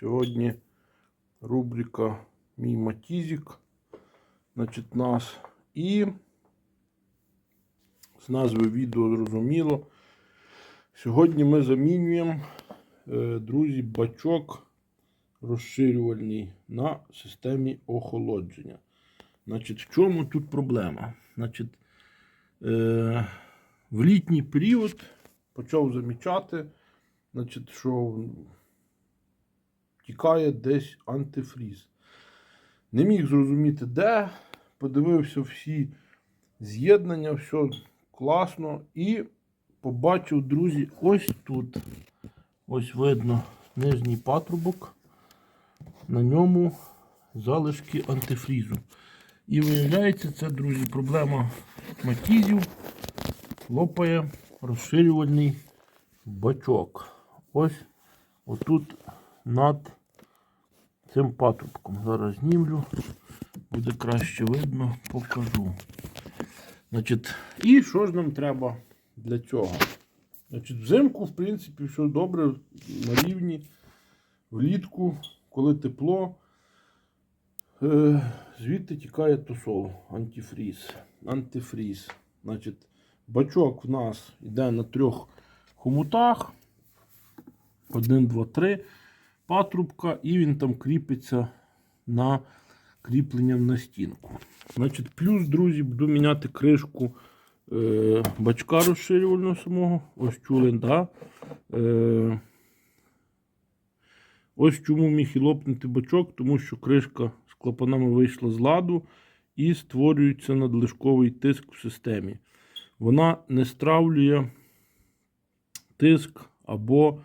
Сьогодні рубрика Мій Матізік. Значить, нас. І з назви відео зрозуміло. Сьогодні ми замінюємо, е, друзі, бачок розширювальний на системі охолодження. Значить, в чому тут проблема? Значить, е, в літній період почав замічати, значить, що тікає десь антифріз. Не міг зрозуміти, де. Подивився всі з'єднання, все класно. І побачив, друзі, ось тут. Ось видно нижній патрубок. На ньому залишки антифрізу. І виявляється, це, друзі, проблема матізів. Лопає розширювальний бачок. Ось отут над цим патрубком. Зараз знімлю, буде краще видно, покажу. Значить, і що ж нам треба для цього? Значить, взимку, в принципі, все добре на рівні. Влітку, коли тепло, е, звідти тікає тусол, антифріз. антифріз. Значить, бачок в нас йде на трьох хомутах. Один, два, три патрубка, і він там кріпиться на кріпленням на стінку. Значить, плюс, друзі, буду міняти кришку е, бачка розширювального самого. Ось чули, да? Е, ось чому міг і лопнути бачок, тому що кришка з клапанами вийшла з ладу і створюється надлишковий тиск в системі. Вона не стравлює тиск або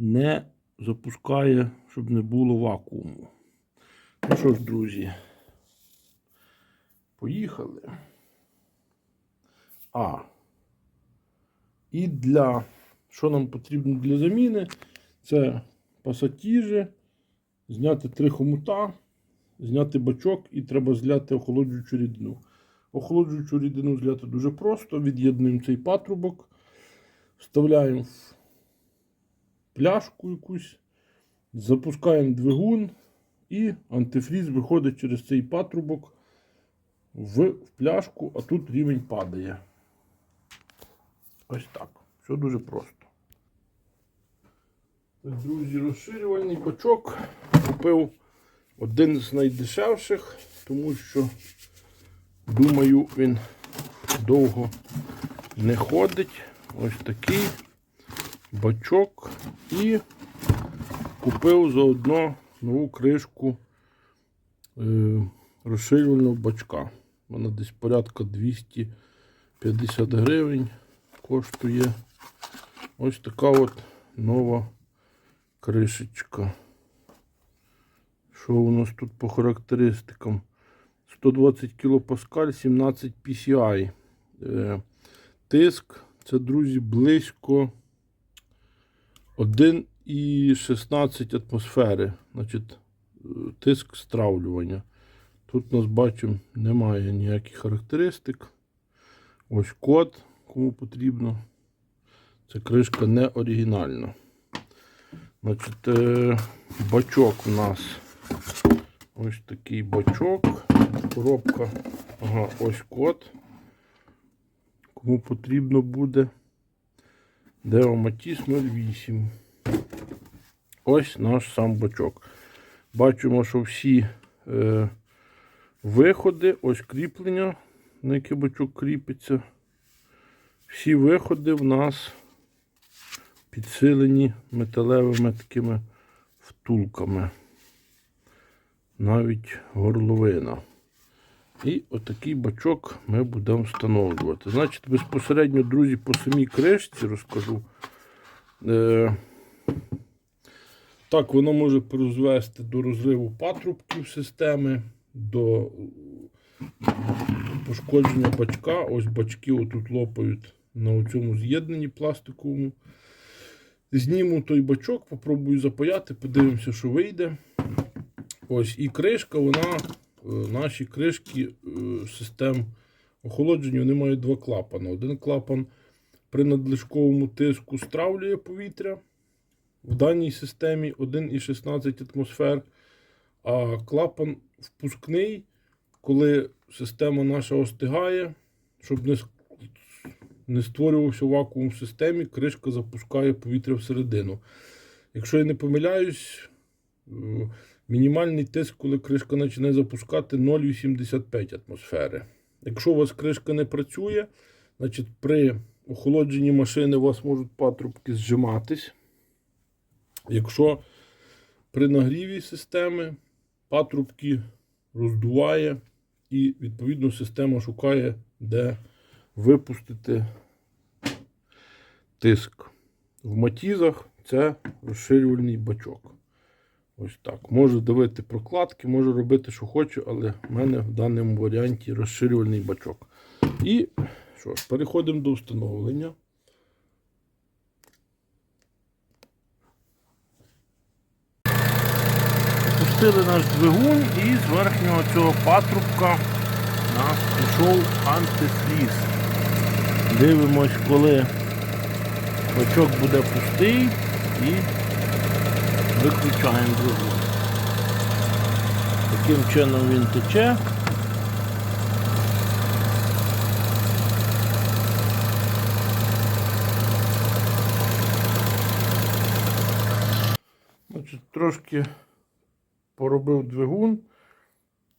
не запускає, щоб не було вакууму. Ну що ж, друзі, поїхали. А. І для, що нам потрібно для заміни, це пасатіжі, зняти три хомута, зняти бачок і треба зляти охолоджуючу рідину. Охолоджуючу рідину зляти дуже просто. Від'єднуємо цей патрубок, вставляємо в пляшку якусь, запускаємо двигун і антифріз виходить через цей патрубок в, пляшку, а тут рівень падає. Ось так. Все дуже просто. Друзі, розширювальний бачок. Купив один з найдешевших, тому що, думаю, він довго не ходить. Ось такий бачок і купив заодно нову кришку е, розширювального бачка. Вона десь порядка 250 гривень коштує. Ось така от нова кришечка. Що у нас тут по характеристикам? 120 кПа, 17 PCI. Тиск, це, друзі, близько 1,16 атмосфери. Значить, тиск стравлювання. Тут нас бачимо, немає ніяких характеристик. Ось код, кому потрібно. Це кришка не оригінальна. Значить, е, бачок у нас ось такий бачок. Коробка. Ага, ось код. Кому потрібно буде. Део Матіс 08. Ось наш сам бачок. Бачимо, що всі е, виходи, ось кріплення, на яке бачок кріпиться. Всі виходи в нас підсилені металевими такими втулками. Навіть горловина. І отакий бачок ми будемо встановлювати. Значить, безпосередньо, друзі, по самій кришці розкажу. Е, так, воно може призвести до розриву патрубків системи, до пошкодження бачка. Ось бачки отут лопають на цьому з'єднанні пластиковому. Зніму той бачок, попробую запаяти, подивимося, що вийде. Ось і кришка, вона, наші кришки е, систем охолодження, вони мають два клапани. Один клапан при надлишковому тиску стравлює повітря в даній системі 1,16 атмосфер, а клапан впускний, коли система наша остигає, щоб не, не створювався вакуум в системі, кришка запускає повітря всередину. Якщо я не помиляюсь, е, мінімальний тиск, коли кришка починає запускати 0,85 атмосфери. Якщо у вас кришка не працює, значить при охолодженні машини у вас можуть патрубки зжиматись. Якщо при нагріві системи патрубки роздуває і відповідно система шукає, де випустити тиск. В матізах це розширювальний бачок. Ось так. Може давити прокладки, може робити, що хочу, але в мене в даному варіанті розширювальний бачок. І що ж, переходимо до встановлення. Пустили наш двигун і з верхнього цього патрубка нас пішов антифріз. Дивимось, коли бачок буде пустий і виключаємо двигун. Таким чином він тече. Трошки поробив двигун,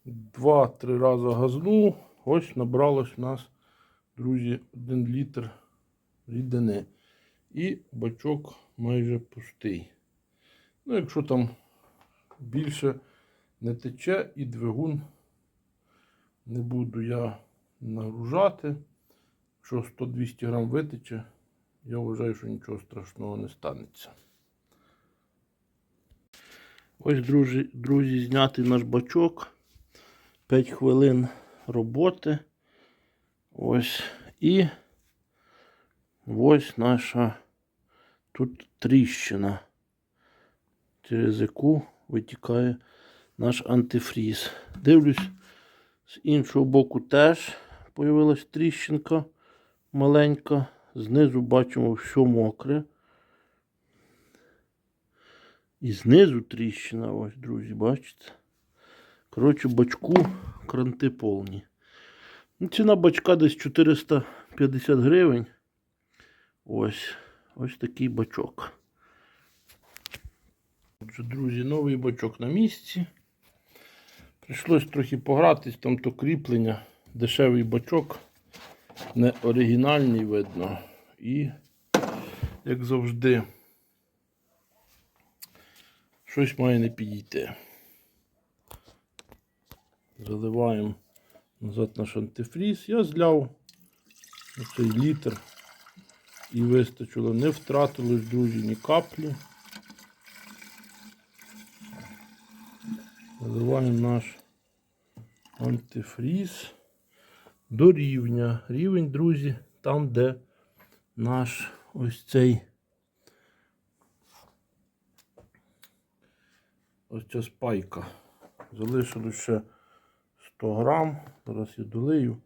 два-три рази газнув. Ось набралось у нас, друзі, 1 літр рідини. І бачок майже пустий. Ну, якщо там більше не тече і двигун не буду я нагружати. Якщо 100-200 грам витече, я вважаю, що нічого страшного не станеться. Ось, друзі, друзі, знятий наш бачок. 5 хвилин роботи. Ось. І ось наша тут тріщина, через яку витікає наш антифріз. Дивлюсь, з іншого боку теж появилась тріщинка маленька. Знизу бачимо все мокре. І знизу тріщина, ось, друзі, бачите? Коротше, бачку кранти повні. Ну, ціна бачка десь 450 гривень. Ось. Ось такий бачок. Друзі, новий бачок на місці. Прийшлось трохи погратись, там то кріплення, дешевий бачок, не оригінальний видно. І, як завжди, щось має не підійти. Заливаємо назад наш антифріз. Я зляв оцей літр і вистачило. Не втратилось, друзі, ні каплі. Заливаємо наш антифріз до рівня. Рівень, друзі, там, де наш ось цей ось ця спайка. Залишилось ще 100 грам. Зараз я долию.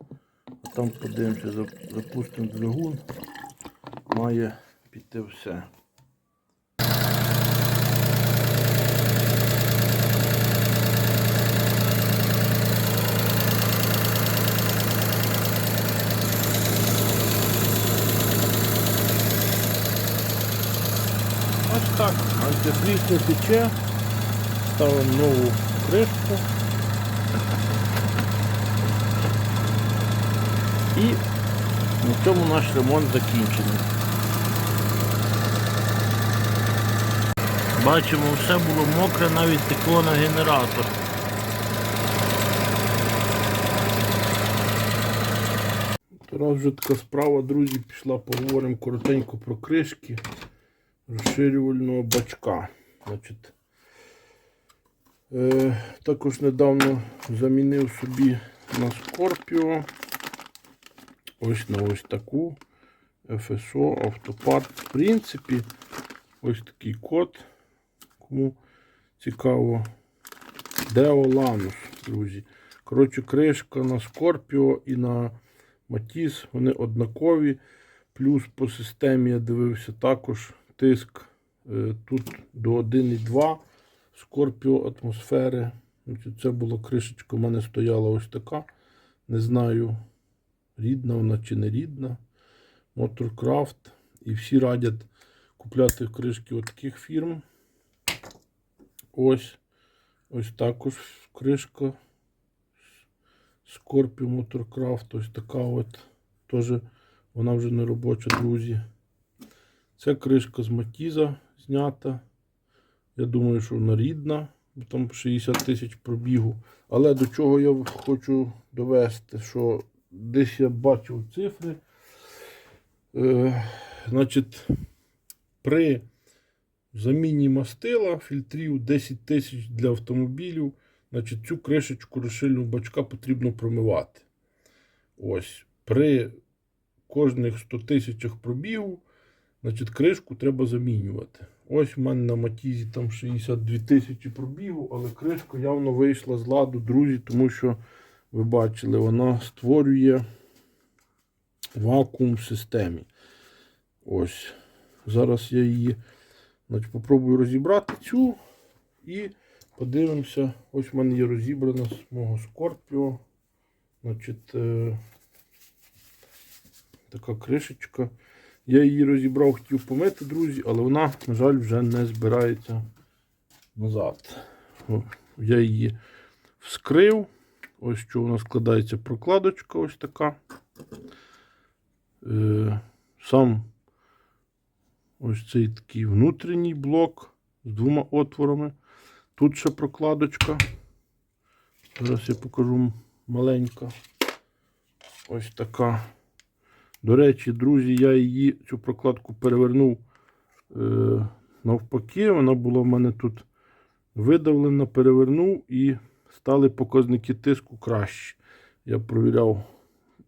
А там подивимося, запустимо двигун. Має піти все. Не тече. Ставимо нову кришку. І на цьому наш ремонт закінчений. Бачимо, все було мокре, навіть текло на генератор. Раз вже така справа, друзі, пішла, поговоримо коротенько про кришки розширювального бачка. Значить, е, також недавно замінив собі на Scorpio. Ось на ось таку FSO автопарк. В принципі, ось такий код. Кому цікаво. Lanus, друзі. Коротше, кришка на Scorpio і на Matisse, вони однакові. Плюс по системі я дивився також тиск Е, Тут до 1,2 Scorpio атмосфери. Це була кришечка, у мене стояла ось така. Не знаю, рідна вона чи не рідна. Motorcraft. І всі радять купляти кришки от таких фірм. Ось. Ось також кришка. Scorpio Motorcraft. Ось така от. Теж вона вже не робоча, друзі. Це кришка з Матіза знята. Я думаю, що вона рідна, бо там 60 тисяч пробігу. Але до чого я хочу довести, що десь я бачив цифри. Е, значить, при заміні мастила фільтрів 10 тисяч для автомобілів, значить, цю кришечку розшильного бачка потрібно промивати. Ось. При кожних 100 тисячах пробігу, значить, кришку треба замінювати. Ось в мене на матізі там 62 тисячі пробігу, але кришка явно вийшла з ладу, друзі, тому що ви бачили, вона створює вакуум в системі. Ось. Зараз я її значить, попробую розібрати цю і подивимося. Ось в мене є розібрана з мого Scorpio. Значить, е, така кришечка. Я її розібрав, хотів помити, друзі, але вона, на жаль, вже не збирається назад. Я її вскрив. Ось що у нас складається прокладочка ось така. Е, сам ось цей такий внутрішній блок з двома отворами. Тут ще прокладочка. Зараз я покажу маленька. Ось така. До речі, друзі, я її цю прокладку перевернув е, навпаки. Вона була в мене тут видавлена, перевернув і стали показники тиску краще. Я провіряв,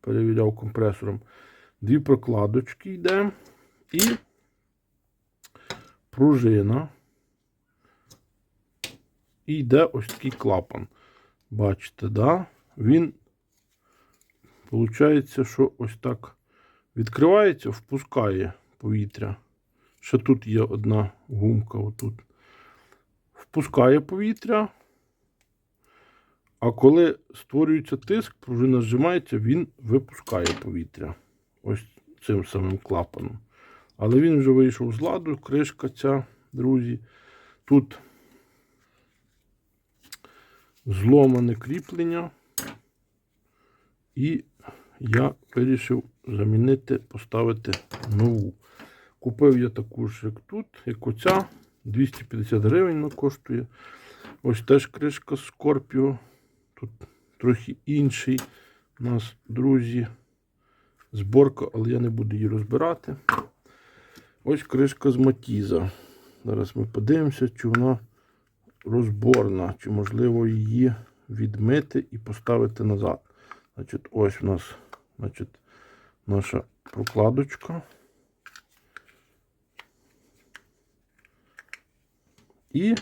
перевіряв компресором. Дві прокладочки йде і пружина. І йде ось такий клапан. Бачите, да? Він, виходить, що ось так відкривається, впускає повітря. Ще тут є одна гумка отут. Впускає повітря. А коли створюється тиск, пружина зжимається, він випускає повітря. Ось цим самим клапаном. Але він вже вийшов з ладу, кришка ця, друзі. Тут зломане кріплення. І я вирішив замінити, поставити нову. Купив я таку ж, як тут, як оця. 250 гривень вона коштує. Ось теж кришка Scorpio. Тут трохи інший у нас, друзі, зборка, але я не буду її розбирати. Ось кришка з Матіза. Зараз ми подивимося, чи вона розборна, чи можливо її відмити і поставити назад. Значить, ось у нас значить, наша прокладочка. І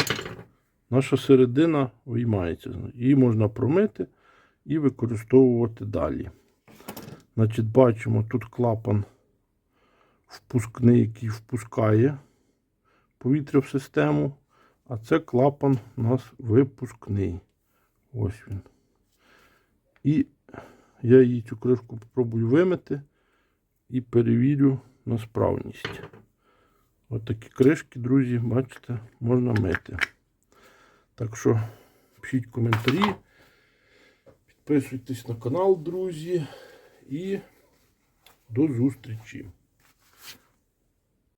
наша середина виймається. Її можна промити і використовувати далі. Значить, бачимо тут клапан впускний, який впускає повітря в систему. А це клапан у нас випускний. Ось він. І я її цю кришку попробую вимити і перевірю на справність. Ось такі кришки, друзі, бачите, можна мити. Так що пишіть коментарі, підписуйтесь на канал, друзі, і до зустрічі!